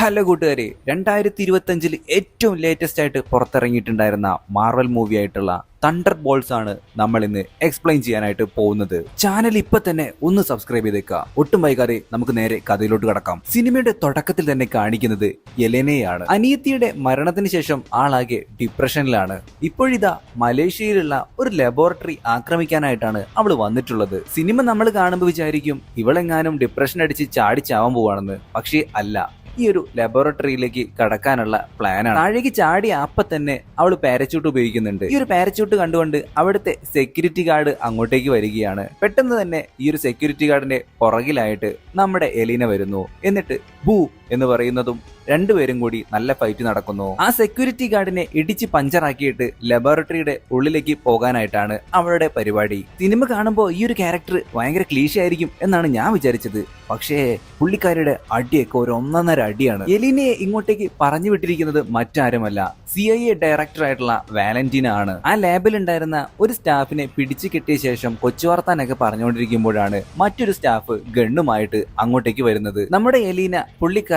Hello കൂട്ടുകാരെ. രണ്ടായിരത്തി ഇരുപത്തി അഞ്ചിൽ ഏറ്റവും ലേറ്റസ്റ്റ് ആയിട്ട് പുറത്തിറങ്ങിയിട്ടുണ്ടായിരുന്ന മാർവൽ മൂവി ആയിട്ടുള്ള തണ്ടർ ബോൾസ് ആണ് നമ്മൾ ഇന്ന് എക്സ്പ്ലെയിൻ ചെയ്യാനായിട്ട് പോകുന്നത്. ചാനൽ ഇപ്പൊ തന്നെ ഒന്ന് സബ്സ്ക്രൈബ് ചെയ്തേക്കുക ഒട്ടും വൈകാതെ നമുക്ക് നേരെ കഥയിലോട്ട് കടക്കാം. സിനിമയുടെ തുടക്കത്തിൽ തന്നെ കാണിക്കുന്നത് യെലനയാണ് അനിയത്തിയുടെ മരണത്തിന് ശേഷം ആളാകെ ഡിപ്രഷനിലാണ് ഇപ്പോഴിതാ മലേഷ്യയിലുള്ള ഒരു ലബോറട്ടറി ആക്രമിക്കാനായിട്ടാണ് അവൾ വന്നിട്ടുള്ളത്. സിനിമ നമ്മൾ കാണുമ്പോൾ വിചാരിക്കും ഇവളെങ്ങാനും ഡിപ്രഷൻ അടിച്ച് ചാടിച്ചാവാൻ പോവാണെന്ന്. പക്ഷേ അല്ല ഈ ഒരു ലബോറട്ടറിയിലേക്ക് കടക്കാനുള്ള പ്ലാനാണ് താഴേക്ക് ചാടി അപ്പൊ തന്നെ അവൾ പാരച്യൂട്ട് ഉപയോഗിക്കുന്നുണ്ട്. ഈ ഒരു പാരച്യൂട്ട് കണ്ടുകൊണ്ട് അവിടുത്തെ സെക്യൂരിറ്റി ഗാർഡ് അങ്ങോട്ടേക്ക് വരികയാണ്. പെട്ടെന്ന് തന്നെ ഈ ഒരു സെക്യൂരിറ്റി ഗാർഡിന്റെ പുറകിലായിട്ട് നമ്മുടെ എലീന വരുന്നു. എന്നിട്ട് ബൂ എന്ന് പറയുന്നതും രണ്ടുപേരും കൂടി നല്ല ഫൈറ്റ് നടക്കുന്നു. ആ സെക്യൂരിറ്റി ഗാർഡിനെ ഇടിച്ച് പഞ്ചറാക്കിയിട്ട് ലബോറട്ടറിയുടെ ഉള്ളിലേക്ക് പോകാനായിട്ടാണ് അവളുടെ പരിപാടി. സിനിമ കാണുമ്പോൾ ഈ ഒരു ക്യാരക്ടർ ഭയങ്കര ക്ലീശ ആയിരിക്കും എന്നാണ് ഞാൻ വിചാരിച്ചത്. പക്ഷേ പുള്ളിക്കാരിയുടെ അടിയൊക്കെ ഒരു ഒന്നൊന്നര അടിയാണ്. എലിനെ ഇങ്ങോട്ടേക്ക് പറഞ്ഞു വിട്ടിരിക്കുന്നത് മറ്റാരുമല്ല സി ഐ എ ഡയറക്ടർ ആയിട്ടുള്ള വാലന്റീന ആണ്. ആ ലാബിൽ ഉണ്ടായിരുന്ന ഒരു സ്റ്റാഫിനെ പിടിച്ചു കിട്ടിയ ശേഷം കൊച്ചു വർത്താനൊക്കെ പറഞ്ഞുകൊണ്ടിരിക്കുമ്പോഴാണ് മറ്റൊരു സ്റ്റാഫ് ഗണ്ണുമായിട്ട് അങ്ങോട്ടേക്ക് വരുന്നത്. നമ്മുടെ എലീന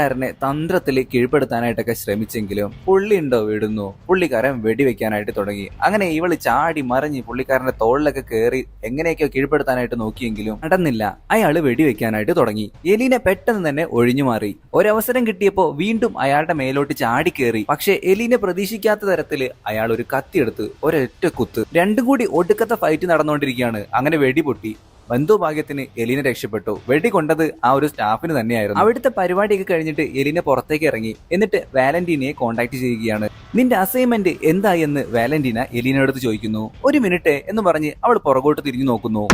പുള്ളിക്കാരനെ തന്ത്രത്തിൽ കീഴ്പ്പെടുത്താനായിട്ടൊക്കെ ശ്രമിച്ചെങ്കിലും പുള്ളി ഉണ്ടോ വിടുന്നു? പുള്ളിക്കാരൻ വെടിവെക്കാനായിട്ട് തുടങ്ങി. അങ്ങനെ ഇവൾ ചാടി മറിഞ്ഞ് പുള്ളിക്കാരന്റെ തോളിലൊക്കെ കയറി എങ്ങനെയൊക്കെയോ കീഴ്പ്പെടുത്താനായിട്ട് നോക്കിയെങ്കിലും നടന്നില്ല. അയാൾ വെടിവെക്കാനായിട്ട് തുടങ്ങി. എലീന പെട്ടെന്ന് തന്നെ ഒഴിഞ്ഞു മാറി. ഒരവസരം കിട്ടിയപ്പോ വീണ്ടും അയാളുടെ മേലോട്ട് ചാടി കയറി പക്ഷേ എലീന പ്രതീക്ഷിക്കാത്ത തരത്തിൽ അയാൾ ഒരു കത്തിയെടുത്ത് ഒരൊറ്റ കുത്ത്. രണ്ടും കൂടി ഒടുക്കത്തെ ഫൈറ്റ് നടന്നുകൊണ്ടിരിക്കുകയാണ് അങ്ങനെ വെടിപൊട്ടി. ബന്ധുഭാഗ്യത്തിന് എലിനെ രക്ഷപ്പെട്ടു. വെടികൊണ്ടത് ആ ഒരു സ്റ്റാഫിന് തന്നെയായിരുന്നു. അവിടുത്തെ പരിപാടിയൊക്കെ കഴിഞ്ഞിട്ട് എലിനെ പുറത്തേക്ക് ഇറങ്ങി. എന്നിട്ട് വാലന്റീനയെ കോണ്ടാക്ട് ചെയ്യുകയാണ്. നിന്റെ അസൈൻമെന്റ് എന്താ എന്ന് വാലന്റീന എലിനടുത്ത് ചോദിക്കുന്നു. ഒരു മിനിറ്റ് എന്ന് പറഞ്ഞ് അവൾ പുറകോട്ട് തിരിഞ്ഞു നോക്കുന്നു.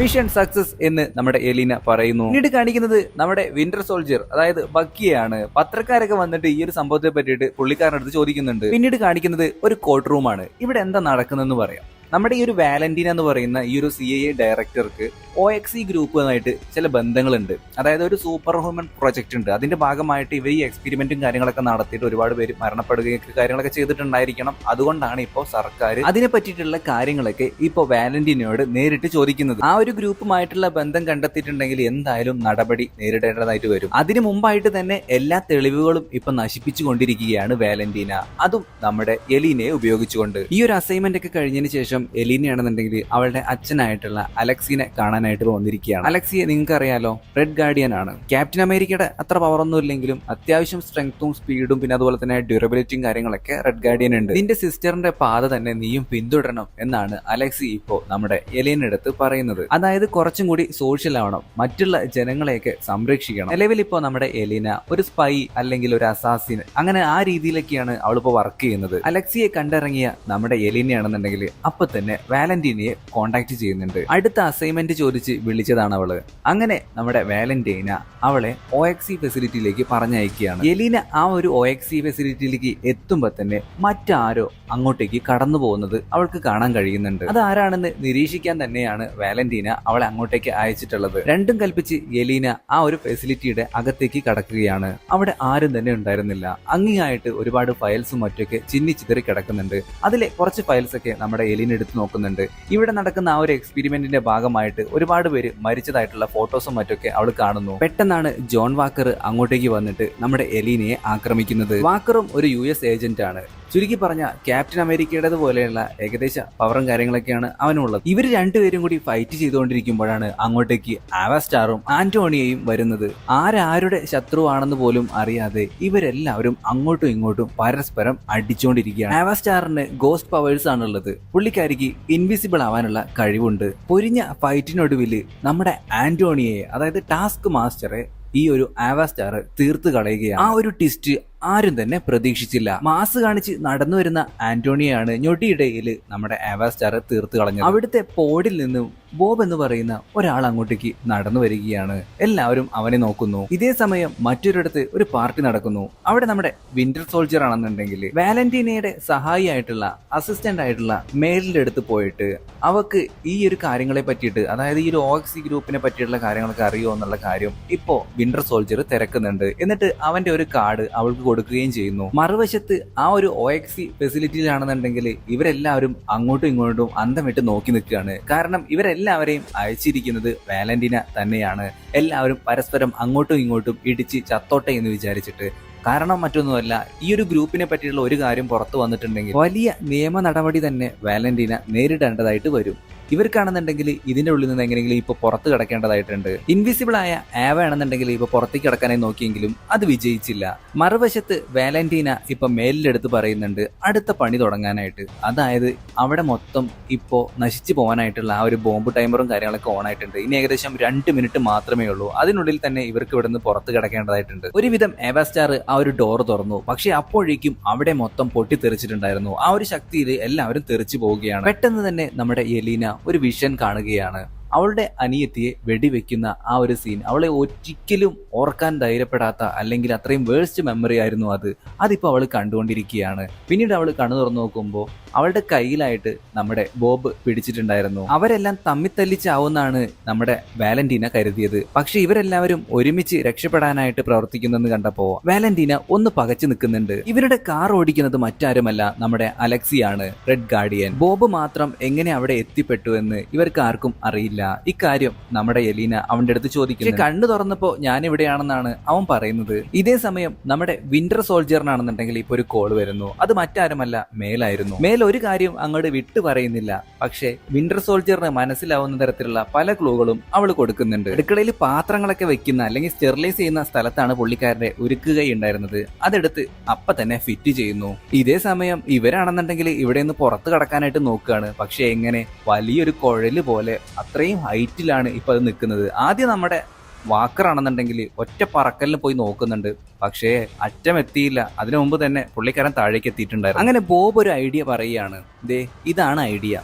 മിഷൻ സക്സസ് എന്ന് നമ്മുടെ എലീന പറയുന്നു. പിന്നീട് കാണിക്കുന്നത് നമ്മുടെ വിന്റർ സോൾജർ അതായത് ബക്കിയാണ് പത്രക്കാരൊക്കെ വന്നിട്ട് ഈ ഒരു സംഭവത്തെ പറ്റിയിട്ട് പുള്ളിക്കാരനടുത്ത് ചോദിക്കുന്നുണ്ട്. പിന്നീട് കാണിക്കുന്നത് ഒരു കോർട്ട് റൂമാണ് ഇവിടെ എന്താ നടക്കുന്നതെന്ന് പറയാം. നമ്മുടെ ഈ ഒരു വാലന്റീന എന്ന് പറയുന്ന ഈ ഒരു സി ഐ ഡയറക്ടർക്ക് ഒ എക്സ് ഇ ഗ്രൂപ്പുമായിട്ട് ചില ബന്ധങ്ങളുണ്ട്. അതായത് ഒരു സൂപ്പർ ഹ്യൂമൻ പ്രൊജക്ട് ഉണ്ട്. അതിന്റെ ഭാഗമായിട്ട് ഇവർ ഈ എക്സ്പെരിമെന്റും കാര്യങ്ങളൊക്കെ നടത്തിയിട്ട് ഒരുപാട് പേര് മരണപ്പെടുകയൊക്കെ കാര്യങ്ങളൊക്കെ ചെയ്തിട്ടുണ്ടായിരിക്കണം. അതുകൊണ്ടാണ് ഇപ്പോൾ സർക്കാർ അതിനെ പറ്റിയിട്ടുള്ള കാര്യങ്ങളൊക്കെ ഇപ്പോൾ വാലന്റീനയോട് നേരിട്ട് ചോദിക്കുന്നത്. ആ ഒരു ഗ്രൂപ്പുമായിട്ടുള്ള ബന്ധം കണ്ടെത്തിയിട്ടുണ്ടെങ്കിൽ എന്തായാലും നടപടി നേരിടേണ്ടതായിട്ട് വരും. അതിനു മുമ്പായിട്ട് തന്നെ എല്ലാ തെളിവുകളും ഇപ്പൊ നശിപ്പിച്ചു കൊണ്ടിരിക്കുകയാണ് വാലന്റീന അതും നമ്മുടെ എലീനയെ ഉപയോഗിച്ചുകൊണ്ട്. ഈ ഒരു അസൈൻമെന്റ് ഒക്കെ കഴിഞ്ഞതിന് ശേഷം എലീനയാണെന്നുണ്ടെങ്കിൽ അവളുടെ അച്ഛനായിട്ടുള്ള അലക്സിനെ കാണാനായിട്ട് വന്നിരിക്കുകയാണ്. അലക്സിയെ നിങ്ങൾക്ക് അറിയാലോ റെഡ് ഗാർഡിയൻ ആണ്. ക്യാപ്റ്റൻ അമേരിക്കയുടെ അത്ര പവറൊന്നും ഇല്ലെങ്കിലും അത്യാവശ്യം സ്ട്രെങ്ത്തും സ്പീഡും പിന്നെ അതുപോലെ തന്നെ ഡ്യൂറബിലിറ്റിയും കാര്യങ്ങളൊക്കെ റെഡ് ഗാർഡിയൻ ഉണ്ട്. നിന്റെ സിസ്റ്ററിന്റെ പാത തന്നെ നീയും പിന്തുടരണം എന്നാണ് അലക്സി ഇപ്പോ നമ്മുടെ എലീനടുത്ത് പറയുന്നത്. അതായത് കുറച്ചും കൂടി സോഷ്യൽ ആവണം മറ്റുള്ള ജനങ്ങളെയൊക്കെ സംരക്ഷിക്കണം. നിലവിൽ ഇപ്പോ നമ്മുടെ എലീന ഒരു സ്പൈ അല്ലെങ്കിൽ ഒരു അസാസിൻ അങ്ങനെ ആ രീതിയിലൊക്കെയാണ് അവളിപ്പോ വർക്ക് ചെയ്യുന്നത്. അലക്സിയെ കണ്ടിറങ്ങിയ നമ്മുടെ എലീനയാണെന്നുണ്ടെങ്കിൽ അപ്പൊ തന്നെ വാലന്റീനയെ കോണ്ടാക്ട് ചെയ്യുന്നുണ്ട്. അടുത്ത അസൈൻമെന്റ് ചോദിച്ച് വിളിച്ചതാണ് അവൾ. അങ്ങനെ നമ്മുടെ വാലന്റീന അവളെ ഒ എക്സ് സി ഫെസിലിറ്റിയിലേക്ക് പറഞ്ഞയക്കുകയാണ്. എലീന ആ ഒരു ഒ എക്സ് സി ഫെസിലിറ്റിയിലേക്ക് എത്തുമ്പോൾ തന്നെ മറ്റാരോ അങ്ങോട്ടേക്ക് കടന്നു പോകുന്നത് അവൾക്ക് കാണാൻ കഴിയുന്നുണ്ട്. അത് ആരാണെന്ന് നിരീക്ഷിക്കാൻ തന്നെയാണ് വാലന്റീന അവളെ അങ്ങോട്ടേക്ക് അയച്ചിട്ടുള്ളത്. രണ്ടും കൽപ്പിച്ച് എലീന ആ ഒരു ഫെസിലിറ്റിയുടെ അകത്തേക്ക് കടക്കുകയാണ്. അവിടെ ആരും തന്നെ ഉണ്ടായിരുന്നില്ല. അങ്ങിയായിട്ട് ഒരുപാട് ഫയൽസും മറ്റൊക്കെ ചിന്നി ചിതറി കിടക്കുന്നുണ്ട്. അതിലെ കുറച്ച് ഫയൽസ് ഒക്കെ നമ്മുടെ എലീന എടുത്ത് നോക്കുന്നുണ്ട്. ഇവിടെ നടക്കുന്ന ആ ഒരു എക്സ്പെരിമെന്റിന്റെ ഭാഗമായിട്ട് ഒരുപാട് പേര് മരിച്ചതായിട്ടുള്ള ഫോട്ടോസും മറ്റൊക്കെ അവൾ കാണുന്നു. പെട്ടെന്നാണ് ജോൺ വാക്കർ അങ്ങോട്ടേക്ക് വന്നിട്ട് നമ്മുടെ എലീനയെ ആക്രമിക്കുന്നത്. വാക്കറും ഒരു യു എസ് ഏജന്റ് ആണ് ചുരുക്കി പറഞ്ഞ ക്യാപ്റ്റൻ അമേരിക്കയുടേത് പോലെയുള്ള ഏകദേശ പവറും കാര്യങ്ങളൊക്കെയാണ് അവനുള്ളത്. ഇവർ രണ്ടുപേരും കൂടി ഫൈറ്റ് ചെയ്തുകൊണ്ടിരിക്കുമ്പോഴാണ് അങ്ങോട്ടേക്ക് ആവാസ്റ്റാറും ആന്റോണിയയും വരുന്നത്. ആരാരുടെ ശത്രുവാണെന്ന് പോലും അറിയാതെ ഇവരെല്ലാവരും അങ്ങോട്ടും ഇങ്ങോട്ടും പരസ്പരം അടിച്ചുകൊണ്ടിരിക്കുകയാണ് ആവാസ്റ്റാറിന് ഗോസ്റ്റ് പവേഴ്സ് ആണുള്ളത്. പുള്ളിക്കാരിക്ക് ഇൻവിസിബിൾ ആവാനുള്ള കഴിവുണ്ട്. പൊരിഞ്ഞ ഫൈറ്റിനൊടുവിൽ നമ്മുടെ ആന്റോണിയയെ അതായത് ടാസ്ക് മാസ്റ്ററെ ഈ ഒരു ആവാസ്റ്റാർ തീർത്ത് കളയുകയാണ്. ആ ഒരു ടിസ്റ്റ് ആരും തന്നെ പ്രതീക്ഷിച്ചില്ല. മാസ് കാണിച്ച് നടന്നു വരുന്ന ആന്റോണിയാണ് ഞൊടിയിടയിൽ നമ്മുടെ ആവാസ്റ്റാർ തീർത്ത് കളഞ്ഞത്. അവിടുത്തെ പോഡിൽ നിന്നും ബോബ് എന്ന് പറയുന്ന ഒരാൾ അങ്ങോട്ടേക്ക് നടന്നു വരികയാണ്. എല്ലാവരും അവനെ നോക്കുന്നു. ഇതേ സമയം മറ്റൊരിടത്ത് ഒരു പാർട്ടി നടക്കുന്നു. അവിടെ നമ്മുടെ വിന്റർ സോൾജർ ആണെന്നുണ്ടെങ്കിൽ വാലന്റീനയുടെ സഹായിയായിട്ടുള്ള അസിസ്റ്റന്റ് ആയിട്ടുള്ള മേലിന്റെ അടുത്ത് പോയിട്ട് അവക്ക് ഈ ഒരു കാര്യങ്ങളെ പറ്റിയിട്ട് അതായത് ഈ ഒരു ഓക്സി ഗ്രൂപ്പിനെ പറ്റിയിട്ടുള്ള കാര്യങ്ങളൊക്കെ അറിയോ എന്നുള്ള കാര്യം ഇപ്പോ വിന്റർ സോൾജർ തിരക്കുന്നുണ്ട്. എന്നിട്ട് അവന്റെ ഒരു കാർഡ് അവൾക്ക് കൊടുക്കുകയും ചെയ്യുന്നു. മറുവശത്ത് ആ ഒരു ഒ എക്സ് സി ഫെസിലിറ്റിയിലാണെന്നുണ്ടെങ്കിൽ ഇവരെല്ലാവരും അങ്ങോട്ടും ഇങ്ങോട്ടും അന്തം നോക്കി നിൽക്കുകയാണ്. കാരണം ഇവരെല്ലാവരെയും അയച്ചിരിക്കുന്നത് വാലന്റീന തന്നെയാണ്. എല്ലാവരും പരസ്പരം അങ്ങോട്ടും ഇങ്ങോട്ടും ഇടിച്ച് ചത്തോട്ടെ എന്ന് വിചാരിച്ചിട്ട്. കാരണം മറ്റൊന്നുമല്ല ഈ ഒരു ഗ്രൂപ്പിനെ പറ്റിയുള്ള ഒരു കാര്യം പുറത്തു വന്നിട്ടുണ്ടെങ്കിൽ വലിയ നിയമ നടപടി തന്നെ വാലന്റീന നേരിടേണ്ടതായിട്ട് വരും. ഇവർക്കാണെന്നുണ്ടെങ്കിൽ ഇതിന്റെ ഉള്ളിൽ നിന്ന് എങ്ങനെയെങ്കിലും ഇപ്പൊ പുറത്ത് കിടക്കേണ്ടതായിട്ടുണ്ട്. ഇൻവിസിബിൾ ആയ ആവ ആണെന്നുണ്ടെങ്കിൽ ഇപ്പൊ പുറത്തേക്ക് കിടക്കാനായി നോക്കിയെങ്കിലും അത് വിജയിച്ചില്ല. മറുവശത്ത് വാലന്റീന ഇപ്പൊ മേലിലെടുത്ത് പറയുന്നുണ്ട് അടുത്ത പണി തുടങ്ങാനായിട്ട്. അതായത് അവിടെ മൊത്തം ഇപ്പോ നശിച്ചു പോകാനായിട്ടുള്ള ആ ഒരു ബോംബ് ടൈമറും കാര്യങ്ങളൊക്കെ ഓൺ ആയിട്ടുണ്ട്. ഇനി ഏകദേശം രണ്ട് മിനിറ്റ് മാത്രമേ ഉള്ളൂ. അതിനുള്ളിൽ തന്നെ ഇവർക്ക് ഇവിടുന്ന് പുറത്ത് കിടക്കേണ്ടതായിട്ടുണ്ട്. ഒരുവിധം ഏവാസ്റ്റാർ ആ ഒരു ഡോർ തുറന്നു. പക്ഷെ അപ്പോഴേക്കും അവിടെ മൊത്തം പൊട്ടിത്തെറിച്ചിട്ടുണ്ടായിരുന്നു. ആ ഒരു ശക്തിയിൽ എല്ലാവരും തെറിച്ചു പോവുകയാണ്. പെട്ടെന്ന് തന്നെ നമ്മുടെ യലീന ഒരു വിഷൻ കാണുകയാണ്. അവളുടെ അനിയത്തിയെ വെടിവെക്കുന്ന ആ ഒരു സീൻ അവളെ ഒരിക്കലും ഓർക്കാൻ ധൈര്യപ്പെടാത്ത അല്ലെങ്കിൽ അത്രയും വേഴ്സ്റ്റ് മെമ്മറി ആയിരുന്നു അത്. അതിപ്പോൾ അവൾ കണ്ടുകൊണ്ടിരിക്കുകയാണ്. പിന്നീട് അവൾ കണ്ണു തുറന്നു നോക്കുമ്പോൾ അവളുടെ കയ്യിലായിട്ട് നമ്മുടെ ബോബ് പിടിച്ചിട്ടുണ്ടായിരുന്നു. അവരെല്ലാം തമ്മിത്തല്ലിച്ചാവുന്നാണ് നമ്മുടെ വാലന്റീന കരുതിയത്. പക്ഷെ ഇവരെല്ലാവരും ഒരുമിച്ച് രക്ഷപ്പെടാനായിട്ട് പ്രവർത്തിക്കുന്നെന്ന് കണ്ടപ്പോ വാലന്റീന ഒന്ന് പകച്ചു നിൽക്കുന്നുണ്ട്. ഇവരുടെ കാർ ഓടിക്കുന്നത് മറ്റാരുമല്ല നമ്മുടെ അലക്സിയാണ് റെഡ് ഗാർഡിയൻ. ബോബ് മാത്രം എങ്ങനെ അവിടെ എത്തിപ്പെട്ടു എന്ന് ഇവർക്ക് ആർക്കും അറിയില്ല. ഇക്കാര്യം നമ്മുടെ എലീന അവന്റെ അടുത്ത് ചോദിക്കുന്നു. കണ്ണു തുറന്നപ്പോ ഞാൻ ഇവിടെയാണെന്നാണ് അവൻ പറയുന്നത്. ഇതേ സമയം നമ്മുടെ വിന്റർ സോൾജറിനാണെന്നുണ്ടെങ്കിൽ ഇപ്പൊ ഒരു കോൾ വരുന്നു. അത് മറ്റാരുമല്ല മേലായിരുന്നു. മേൽ ഒരു കാര്യം അങ്ങോട്ട് വിട്ടു പറയുന്നില്ല. പക്ഷേ വിന്റർ സോൾജറിന് മനസ്സിലാവുന്ന തരത്തിലുള്ള പല ക്ലൂകളും അവൾ കൊടുക്കുന്നുണ്ട്. അടുക്കളയിൽ പാത്രങ്ങളൊക്കെ വെക്കുന്ന അല്ലെങ്കിൽ സ്റ്റെറിലൈസ് ചെയ്യുന്ന സ്ഥലത്താണ് പുള്ളിക്കാരന്റെ ഉരുക്കുകയുണ്ടായിരുന്നത് അതെടുത്ത് അപ്പ തന്നെ ഫിറ്റ് ചെയ്യുന്നു. ഇതേ സമയം ഇവരാണെന്നുണ്ടെങ്കിൽ ഇവിടെ നിന്ന് പുറത്ത് കടക്കാനായിട്ട് നോക്കുകയാണ്. പക്ഷെ എങ്ങനെ വലിയൊരു കുഴൽ പോലെ അത്രയും ഹൈറ്റിലാണ് ഇപ്പോൾ അത് നിൽക്കുന്നത്. ആദ്യം നമ്മുടെ വാക്കറാണെന്നുണ്ടെങ്കിൽ ഒറ്റ പറക്കലിന് പോയി നോക്കുന്നുണ്ട്. പക്ഷേ അറ്റം എത്തിയില്ല. അതിനു മുമ്പ് തന്നെ പുള്ളിക്കാരൻ താഴേക്ക് എത്തിയിട്ടുണ്ടായിരുന്നു. അങ്ങനെ ബോബ് ഒരു ഐഡിയ പറയുകയാണ്. ദേ ഇതാണ് ഐഡിയ.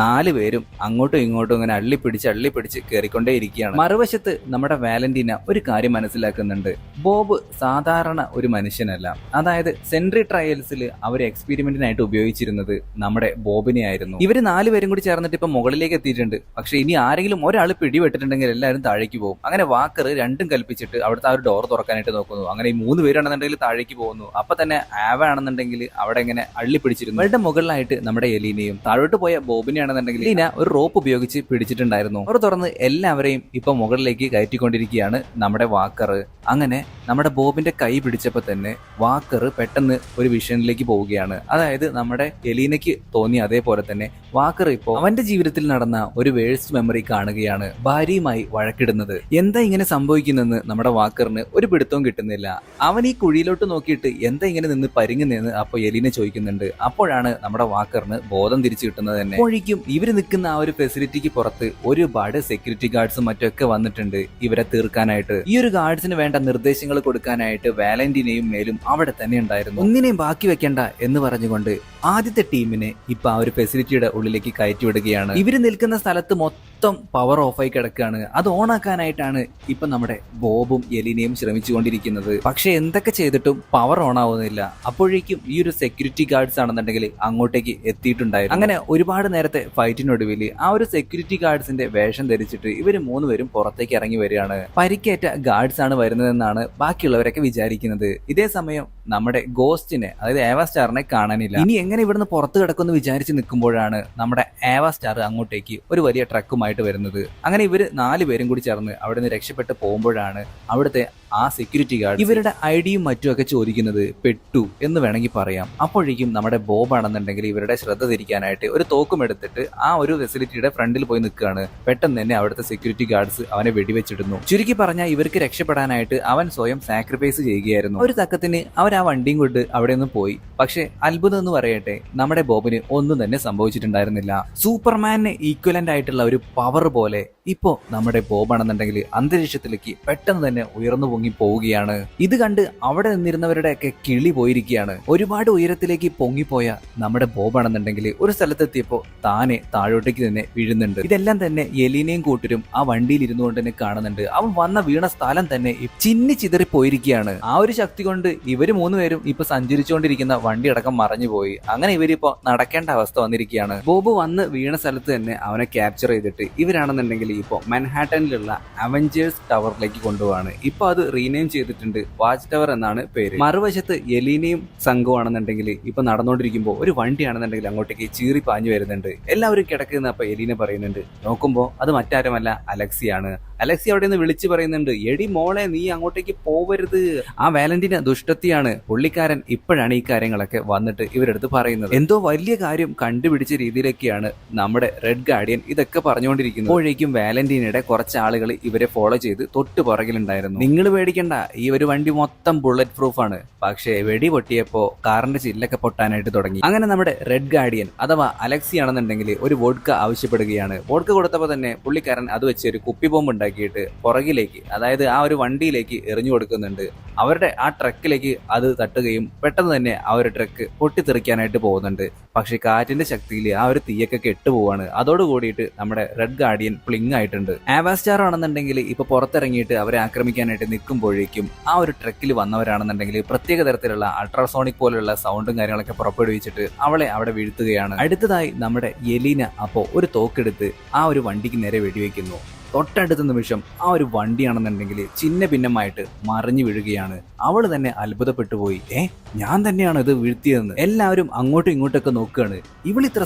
നാല് പേരും അങ്ങോട്ടും ഇങ്ങോട്ടും ഇങ്ങനെ അള്ളിപ്പിടിച്ച് അള്ളിപ്പിടിച്ച് കയറിക്കൊണ്ടേ ഇരിക്കുകയാണ്. മറുവശത്ത് നമ്മുടെ വാലന്റീന ഒരു കാര്യം മനസ്സിലാക്കുന്നുണ്ട്. ബോബ് സാധാരണ ഒരു മനുഷ്യനല്ല. അതായത് സെൻട്രി ട്രയൽസിൽ അവർ എക്സ്പെരിമെന്റിനായിട്ട് ഉപയോഗിച്ചിരുന്നത് നമ്മുടെ ബോബിനെ ആയിരുന്നു ഇവർ നാലുപേരും കൂടി ചേർന്നിട്ട് ഇപ്പൊ മുകളിലേക്ക് എത്തിയിട്ടുണ്ട്. പക്ഷെ ഇനി ആരെങ്കിലും ഒരാൾ പിടിപെട്ടിട്ടുണ്ടെങ്കിൽ എല്ലാവരും താഴേക്ക് പോകും. അങ്ങനെ വാക്കർ രണ്ടും കൽപ്പിച്ചിട്ട് അവിടുത്തെ ആ ഒരു ഡോർ തുറക്കാനായിട്ട് നോക്കുന്നു. അങ്ങനെ ഈ മൂന്ന് പേരാണെന്നുണ്ടെങ്കിൽ താഴേക്ക് പോകുന്നു. അപ്പൊ തന്നെ ആവ ആണെന്നുണ്ടെങ്കിൽ അവിടെ ഇങ്ങനെ അള്ളി പിടിച്ചിരുന്നു. അവരുടെ മുകളിലായിട്ട് നമ്മുടെ എലീനയും താഴോട്ട് പോയ ബോബിനെ ആണെന്നുണ്ടെങ്കിൽ ലീന ഒരു റോപ്പ് ഉപയോഗിച്ച് പിടിച്ചിട്ടുണ്ടായിരുന്നു. അവർ തുറന്ന് എല്ലാവരെയും ഇപ്പൊ മുകളിലേക്ക് കയറ്റിക്കൊണ്ടിരിക്കുകയാണ് നമ്മുടെ വാക്കർ അങ്ങനെ നമ്മുടെ ബോബിന്റെ കൈ പിടിച്ചപ്പോ തന്നെ വാക്കർ പെട്ടെന്ന് ഒരു വിഷനിലേക്ക് പോവുകയാണ്. അതായത് നമ്മുടെ എലീനയ്ക്ക് തോന്നിയ അതേപോലെ തന്നെ വാക്കർ ഇപ്പോ അവന്റെ ജീവിതത്തിൽ നടന്ന ഒരു വേഴ്സ്റ്റ് മെമ്മറി കാണുകയാണ് ഭാര്യയുമായി വഴക്കിടുന്നത്. എന്താ ഇങ്ങനെ സംഭവിക്കുന്നെന്ന് നമ്മുടെ വാക്കറിന് ഒരു പിടുത്തവും കിട്ടുന്നില്ല. അവൻ ഈ കുഴിയിലോട്ട് നോക്കിയിട്ട് എന്താ ഇങ്ങനെ നിന്ന് പരിങ്ങുന്നതെന്ന് അപ്പൊ എലീന ചോദിക്കുന്നുണ്ട്. അപ്പോഴാണ് നമ്മുടെ വാക്കറിന് ബോധം തിരിച്ചു കിട്ടുന്നത് തന്നെ. അപ്പോഴേക്കും ഇവർ നിൽക്കുന്ന ആ ഒരു ഫെസിലിറ്റിക്ക് പുറത്ത് ഒരുപാട് സെക്യൂരിറ്റി ഗാർഡ്സും മറ്റൊക്കെ വന്നിട്ടുണ്ട് ഇവരെ തീർക്കാനായിട്ട്. ഈ ഒരു ഗാർഡ്സിന് വേണ്ട നിർദ്ദേശങ്ങൾ കൊടുക്കാനായിട്ട് വാലന്റീനയും മേലും അവിടെ തന്നെ ഉണ്ടായിരുന്നു. ഒന്നിനെയും ബാക്കി വെക്കണ്ട എന്ന് പറഞ്ഞുകൊണ്ട് ആദ്യത്തെ ടീമിനെ ഇപ്പൊ ആ ഒരു ഫെസിലിറ്റിയുടെ ഉള്ളിലേക്ക് കയറ്റിവിടുകയാണ്. ഇവർ നിൽക്കുന്ന സ്ഥലത്ത് മൊത്തം പവർ ഓഫായി കിടക്കുകയാണ്. അത് ഓണാക്കാനായിട്ടാണ് ഇപ്പൊ നമ്മുടെ ബോബും എലിനെയും ശ്രമിച്ചുകൊണ്ടിരിക്കുന്നത്. പക്ഷെ എന്തൊക്കെ ചെയ്തിട്ടും പവർ ഓൺ ആവുന്നില്ല. അപ്പോഴേക്കും ഈ ഒരു സെക്യൂരിറ്റി ഗാർഡ്സ് ആണെന്നുണ്ടെങ്കിൽ അങ്ങോട്ടേക്ക് എത്തിയിട്ടുണ്ടായിരുന്നു. അങ്ങനെ ഒരുപാട് നേരത്തെ ഫൈറ്റിനൊടുവിൽ ആ ഒരു സെക്യൂരിറ്റി ഗാർഡ്സിന്റെ വേഷം ധരിച്ചിട്ട് ഇവർ മൂന്നുപേരും പുറത്തേക്ക് ഇറങ്ങി വരികയാണ്. പരിക്കേറ്റ ഗാർഡ്സ് ആണ് വരുന്നതെന്നാണ് ബാക്കിയുള്ളവരൊക്കെ വിചാരിക്കുന്നത്. ഇതേ സമയം നമ്മുടെ ഗോസ്റ്റിനെ അതായത് ഏവ സ്റ്റാറിനെ കാണാനില്ല. ഇനി എങ്ങനെ ഇവിടുന്ന് പുറത്ത് കിടക്കുമെന്ന് വിചാരിച്ച് നിൽക്കുമ്പോഴാണ് നമ്മുടെ ഏവ സ്റ്റാർ അങ്ങോട്ടേക്ക് ഒരു വലിയ ട്രക്കുമായിട്ട് വരുന്നത്. അങ്ങനെ ഇവർ നാല് പേരും കൂടി ചേർന്ന് അവിടെ നിന്ന് രക്ഷപ്പെട്ട് പോകുമ്പോഴാണ് അവിടുത്തെ ആ സെക്യൂരിറ്റി ഗാർഡ് ഇവരുടെ ഐഡിയും മറ്റും ഒക്കെ ചോദിക്കുന്നത് പെട്ടു എന്ന് വേണമെങ്കിൽ പറയാം. അപ്പോഴേക്കും നമ്മുടെ ബോബ് ആണെന്നുണ്ടെങ്കിൽ ഇവരുടെ ശ്രദ്ധ തിരിക്കാനായിട്ട് ഒരു തോക്കും എടുത്തിട്ട് ആ ഒരു ഫെസിലിറ്റിയുടെ ഫ്രണ്ടിൽ പോയി നിൽക്കുകയാണ്. പെട്ടെന്ന് തന്നെ അവിടുത്തെ സെക്യൂരിറ്റി ഗാർഡ്സ് അവനെ വെടിവെച്ചിടുന്നു. ചുരുക്കി പറഞ്ഞാൽ ഇവർക്ക് രക്ഷപ്പെടാനായിട്ട് അവൻ സ്വയം സാക്രിഫൈസ് ചെയ്യുകയായിരുന്നു. ഒരു തക്കത്തിന് അവർ ആ വണ്ടിയും കൊണ്ട് അവിടെ നിന്ന് പോയി. പക്ഷെ അത്ഭുതം എന്ന് പറയട്ടെ നമ്മുടെ ബോബിന് ഒന്നും തന്നെ സംഭവിച്ചിട്ടുണ്ടായിരുന്നില്ല. സൂപ്പർമാനെ ഈക്വലന്റ് ആയിട്ടുള്ള ഒരു പവർ പോലെ ഇപ്പോ നമ്മുടെ ബോബാണെന്നുണ്ടെങ്കിൽ അന്തരീക്ഷത്തിലേക്ക് പെട്ടെന്ന് തന്നെ ഉയർന്നു പൊങ്ങി പോവുകയാണ്. ഇത് കണ്ട് അവിടെ നിന്നിരുന്നവരുടെ ഒക്കെ കിളി പോയിരിക്കുകയാണ്. ഒരുപാട് ഉയരത്തിലേക്ക് പൊങ്ങിപ്പോയ നമ്മുടെ ബോബാണെന്നുണ്ടെങ്കിൽ ഒരു സ്ഥലത്തെത്തിയപ്പോ താനെ താഴോട്ടേക്ക് തന്നെ വീഴുന്നുണ്ട്. ഇതെല്ലാം തന്നെ എലിനെയും കൂട്ടരും ആ വണ്ടിയിൽ ഇരുന്നു കൊണ്ട് തന്നെ കാണുന്നുണ്ട്. അവൻ വന്ന വീണ സ്ഥലം തന്നെ ചിന്നി ചിതറി പോയിരിക്കുകയാണ്. ആ ഒരു ശക്തി കൊണ്ട് ഇവർ മൂന്നുപേരും ഇപ്പൊ സഞ്ചരിച്ചുകൊണ്ടിരിക്കുന്ന വണ്ടി അടക്കം മറഞ്ഞു പോയി. അങ്ങനെ ഇവരിപ്പോ നടക്കേണ്ട അവസ്ഥ വന്നിരിക്കുകയാണ്. ബോബ് വന്ന് വീണ സ്ഥലത്ത് തന്നെ അവനെ ക്യാപ്ചർ ചെയ്തിട്ട് ഇവരാണെന്നുണ്ടെങ്കിൽ ഇപ്പോൾ മൻഹാട്ടനിലുള്ള അവഞ്ചേഴ്സ് ടവറിലേക്ക് കൊണ്ടുപോവാണ്. ഇപ്പോൾ അത് റീനെയിം ചെയ്തിട്ടുണ്ട് വാച്ച് ടവർ എന്നാണ് പേര്. മറുവശത്ത് എലീനയും സംഘമാണെന്നുണ്ടെങ്കിൽ ഇപ്പൊ നടന്നുകൊണ്ടിരിക്കുമ്പോൾ ഒരു വണ്ടിയാണെന്നുണ്ടെങ്കിൽ അങ്ങോട്ടേക്ക് ചീറി പാഞ്ഞു വരുന്നുണ്ട്. എല്ലാവരും കിടക്കുന്ന അപ്പൊ എലീന പറയുന്നുണ്ട്. നോക്കുമ്പോൾ അത് മറ്റാരുമല്ല അലക്സിയാണ്. അലക്സി അവിടെ നിന്ന് വിളിച്ചു പറയുന്നുണ്ട് എടി മോളെ നീ അങ്ങോട്ടേക്ക് പോവരുത്. ആ വാലന്റീന ദുഷ്ടത്തിയാണ്. പുള്ളിക്കാരൻ ഇപ്പോഴാണ് ഈ കാര്യങ്ങളൊക്കെ വന്നിട്ട് ഇവരെടുത്ത് പറയുന്നത്. എന്തോ വലിയ കാര്യം കണ്ടുപിടിച്ച രീതിയിലൊക്കെയാണ് നമ്മുടെ റെഡ് ഗാർഡിയൻ ഇതൊക്കെ പറഞ്ഞുകൊണ്ടിരിക്കുന്നത്. അപ്പോഴേക്കും വാലന്റീനയുടെ കുറച്ച് ആളുകൾ ഇവരെ ഫോളോ ചെയ്ത് തൊട്ട് പുറകിലുണ്ടായിരുന്നു. നിങ്ങൾ പേടിക്കണ്ട ഈ ഒരു വണ്ടി മൊത്തം ബുള്ളറ്റ് പ്രൂഫ് ആണ്. പക്ഷേ വെടി പൊട്ടിയപ്പോ കാറിന്റെ ചില്ലൊക്കെ പൊട്ടാനായിട്ട് തുടങ്ങി. അങ്ങനെ നമ്മുടെ റെഡ് ഗാർഡിയൻ അഥവാ അലക്സി ആണെന്നുണ്ടെങ്കിൽ ഒരു വോഡ്ക ആവശ്യപ്പെടുകയാണ്. വോഡ്ക കൊടുത്തപ്പോൾ തന്നെ പുള്ളിക്കാരൻ അത് വെച്ച് ഒരു കുപ്പി ബോംബ് ഉണ്ടാക്കിയിട്ട് പുറകിലേക്ക് അതായത് ആ ഒരു വണ്ടിയിലേക്ക് എറിഞ്ഞു കൊടുക്കുന്നുണ്ട്. അവരുടെ ആ ട്രക്കിലേക്ക് അത് തട്ടുകയും പെട്ടെന്ന് തന്നെ ആ ഒരു ട്രക്ക് പൊട്ടിത്തെറിക്കാനായിട്ട് പോകുന്നുണ്ട്. പക്ഷെ കാറ്റിന്റെ ശക്തിയിൽ ആ ഒരു തീയൊക്കെ കെട്ടുപോവാണ്. അതോട് കൂടിയിട്ട് നമ്മുടെ റെഡ് ഗാർഡിയൻ പ്ലിങ് ആയിട്ടുണ്ട്. ആവാസ്റ്റാർ ആണെന്നുണ്ടെങ്കിൽ ഇപ്പൊ പുറത്തിറങ്ങിയിട്ട് അവരെ ആക്രമിക്കാനായിട്ട് നിൽക്കുമ്പോഴേക്കും ആ ഒരു ട്രക്കിൽ വന്നവരാണെന്നുണ്ടെങ്കിൽ പ്രത്യേക തരത്തിലുള്ള അൾട്രാസോണിക് പോലുള്ള സൗണ്ടും കാര്യങ്ങളൊക്കെ പുറപ്പെടുവിച്ചിട്ട് അവളെ അവിടെ വീഴ്ത്തുകയാണ്. അടുത്തതായി നമ്മുടെ എലീന അപ്പോ ഒരു തോക്കെടുത്ത് ആ ഒരു വണ്ടിക്ക് നേരെ വെടിവെക്കുന്നു. തൊട്ടടുത്ത നിമിഷം ആ ഒരു വണ്ടിയാണെന്നുണ്ടെങ്കിൽ ചിന്ന ഭിന്നമായിട്ട് മറിഞ്ഞു വീഴുകയാണ്. അവൾ തന്നെ അത്ഭുതപ്പെട്ടു പോയി. ഏ ഞാൻ തന്നെയാണ് ഇത് വീഴ്ത്തിയതെന്ന്? എല്ലാവരും അങ്ങോട്ടും ഇങ്ങോട്ടൊക്കെ നോക്കുകയാണ്. ഇവൾ ഇത്ര